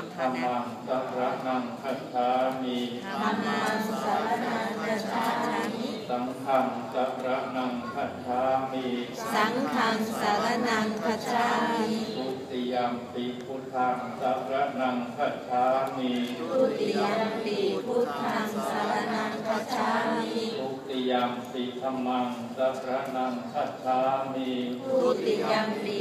นะพุทธังธัพามนะมังสรณังคัจฉามิธรรมังสารนังคัจฉามิสังฆังสรณังคัจฉามิสังฆังสารนังคัจฉามิทุติยมปิพุทธังสรณังคัจฉามิทุติยมปีพุทธังสารนังคัจฉามิทุติยมปิธรรมังสรณังคัจฉามิทุติยมปี